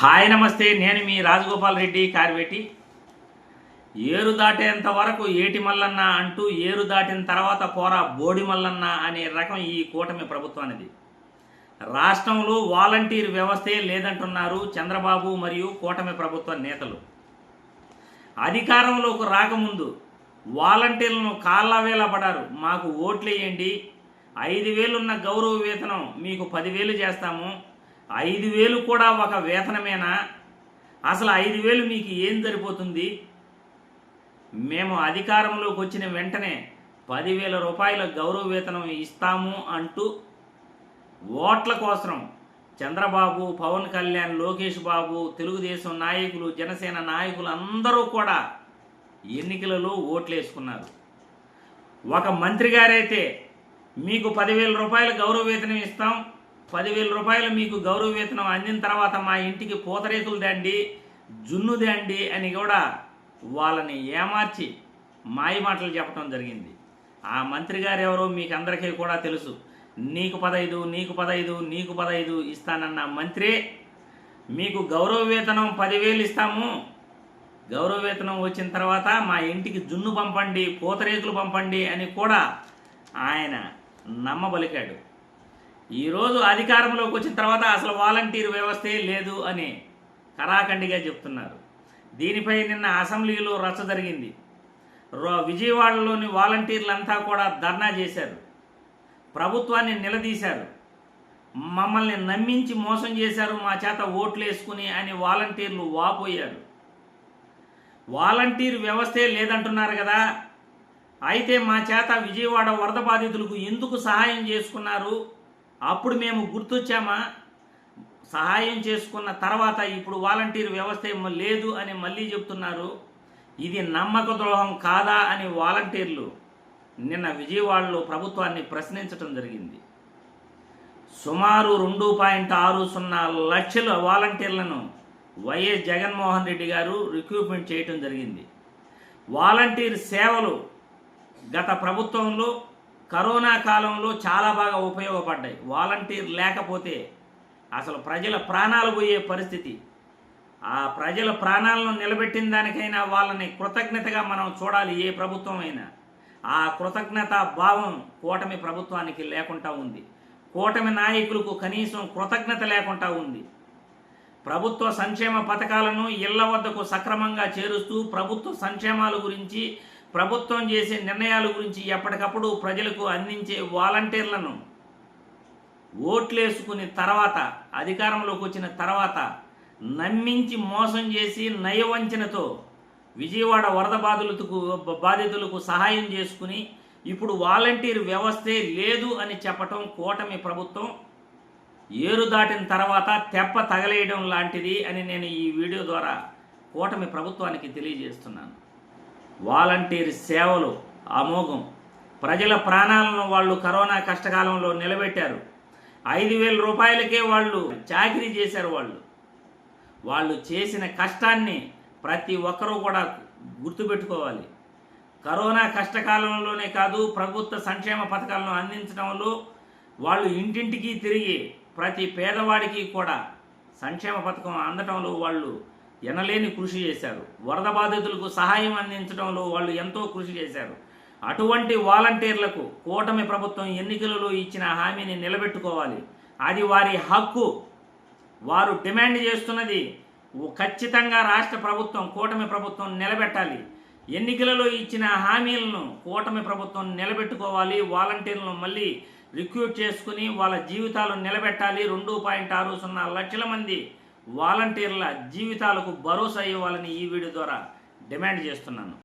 Hi నమస్తే నేను మీ రాజగోపాల్ రెడ్డి కార్వేటి ఏరు దాటేంత వరకు ఏటి మల్లన్న అంటూ ఏరు దాటిన తర్వాత పోరా బోడి మల్లన్న అనే రకం ఈ కూటమి ప్రభుత్వానిది. రాష్ట్రంలో వాలంటీర్ వ్యవస్థే లేదంటున్నారు చంద్రబాబు మరియు కూటమి ప్రభుత్వ నేతలు. అధికారంలోకి రాకముందు వాలంటీర్లను కాళ్ళవేలా పడారు. మాకు ఓట్లేయండి. ఐదు వేలున్న గౌరవ వేతనం మీకు పదివేలు చేస్తాము. ఐదు వేలు కూడా ఒక వేతనమేనా? అసలు ఐదు వేలు మీకు ఏం సరిపోతుంది? మేము అధికారంలోకి వచ్చిన వెంటనే పదివేల రూపాయల గౌరవ వేతనం ఇస్తాము అంటూ ఓట్ల కోసం చంద్రబాబు పవన్ కళ్యాణ్ లోకేష్ బాబు తెలుగుదేశం నాయకులు జనసేన నాయకులు అందరూ కూడా ఎన్నికలలో ఓట్లు వేసుకున్నారు ఒక మంత్రి గారైతే మీకు పదివేల రూపాయల గౌరవ వేతనం ఇస్తాం పదివేల రూపాయలు మీకు గౌరవ వేతనం అందిన తర్వాత మా ఇంటికి పూతరేకులు దండి జున్ను దండి అని కూడా వాళ్ళని ఏమార్చి మాయ మాటలు చెప్పడం జరిగింది. ఆ మంత్రి గారు ఎవరో మీకు అందరికీ కూడా తెలుసు. నీకు పదైదు నీకు పదైదు నీకు పదైదు ఇస్తానన్న మంత్రి మీకు గౌరవ వేతనం పదివేలు ఇస్తాము. గౌరవ వేతనం వచ్చిన తర్వాత మా ఇంటికి జున్ను పంపండి పూతరేకులు పంపండి అని కూడా ఆయన నమ్మబలికాడు. ఈరోజు అధికారంలోకి వచ్చిన తర్వాత అసలు వాలంటీర్ వ్యవస్థే లేదు అని కరాఖండిగా చెప్తున్నారు. దీనిపై నిన్న అసెంబ్లీలో రచ్చ జరిగింది. విజయవాడలోని వాలంటీర్లంతా కూడా ధర్నా చేశారు. ప్రభుత్వాన్ని నిలదీశారు. మమ్మల్ని నమ్మించి మోసం చేశారు మా చేత ఓట్లు వేసుకుని అని వాలంటీర్లు వాపోయారు. వాలంటీర్ వ్యవస్థే లేదంటున్నారు కదా. అయితే మా చేత విజయవాడ వరద బాధితులకు ఎందుకు సహాయం చేసుకున్నారు? అప్పుడు మేము గుర్తొచ్చామా? సహాయం చేసుకున్న తర్వాత ఇప్పుడు వాలంటీర్ వ్యవస్థ ఏమో లేదు అని మళ్ళీ చెప్తున్నారు. ఇది నమ్మక ద్రోహం కాదా అని వాలంటీర్లు నిన్న విజయవాడలో ప్రభుత్వాన్ని ప్రశ్నించడం జరిగింది. సుమారు రెండు పాయింట్ ఆరు సున్నా లక్షల వాలంటీర్లను వైఎస్ జగన్మోహన్ రెడ్డి గారు రిక్రూట్మెంట్ చేయటం జరిగింది. వాలంటీర్ సేవలు గత ప్రభుత్వంలో కరోనా కాలంలో చాలా బాగా ఉపయోగపడ్డాయి. వాలంటీర్ లేకపోతే అసలు ప్రజల ప్రాణాలు పోయే పరిస్థితి. ఆ ప్రజల ప్రాణాలను నిలబెట్టిన దానికైనా వాళ్ళని కృతజ్ఞతగా మనం చూడాలి ఏ ప్రభుత్వం అయినా. ఆ కృతజ్ఞత భావం కూటమి ప్రభుత్వానికి లేకుండా ఉంది. కూటమి నాయకులకు కనీసం కృతజ్ఞత లేకుండా ఉంది. ప్రభుత్వ సంక్షేమ పథకాలను ఇళ్ళ వద్దకు సక్రమంగా చేరుస్తూ ప్రభుత్వ సంక్షేమాల గురించి ప్రభుత్వం చేసే నిర్ణయాల గురించి ఎప్పటికప్పుడు ప్రజలకు అందించే వాలంటీర్లను ఓట్లేసుకుని తర్వాత అధికారంలోకి వచ్చిన తర్వాత నమ్మించి మోసం చేసి నయవంచనతో విజయవాడ వరద బాధితులకు బాధితులకు సహాయం చేసుకుని ఇప్పుడు వాలంటీర్ వ్యవస్థే లేదు అని చెప్పటం కూటమి ప్రభుత్వం ఏరు దాటిన తర్వాత తెప్ప తగలేయడం లాంటిది అని నేను ఈ వీడియో ద్వారా కూటమి ప్రభుత్వానికి తెలియజేస్తున్నాను. వాలంటీర్ సేవలు అమోఘం. ప్రజల ప్రాణాలను వాళ్ళు కరోనా కష్టకాలంలో నిలబెట్టారు. ఐదు వేల రూపాయలకే వాళ్ళు చాకరీ చేశారు వాళ్ళు. వాళ్ళు చేసిన కష్టాన్ని ప్రతి ఒక్కరూ కూడా గుర్తుపెట్టుకోవాలి. కరోనా కష్టకాలంలోనే కాదు ప్రభుత్వ సంక్షేమ పథకాలను అందించడంలో వాళ్ళు ఇంటింటికి తిరిగి ప్రతి పేదవాడికి కూడా సంక్షేమ పథకం అందటంలో వాళ్ళు ఎనలేని కృషి చేశారు. వరద బాధితులకు సహాయం అందించడంలో వాళ్ళు ఎంతో కృషి చేశారు. అటువంటి వాలంటీర్లకు కూటమి ప్రభుత్వం ఎన్నికలలో ఇచ్చిన హామీని నిలబెట్టుకోవాలి. అది వారి హక్కు. వారు డిమాండ్ చేస్తున్నది ఖచ్చితంగా రాష్ట్ర ప్రభుత్వం కూటమి ప్రభుత్వం నిలబెట్టాలి. ఎన్నికలలో ఇచ్చిన హామీలను కూటమి ప్రభుత్వం నిలబెట్టుకోవాలి. వాలంటీర్లను మళ్ళీ రిక్రూట్ చేసుకుని వాళ్ళ జీవితాలు నిలబెట్టాలి. రెండు పాయింట్ ఆరు సున్నా లక్షల మంది వాలంటీర్ల జీవితాలకు భరోసా ఇవ్వాలని ఈ వీడియో ద్వారా డిమాండ్ చేస్తున్నాను.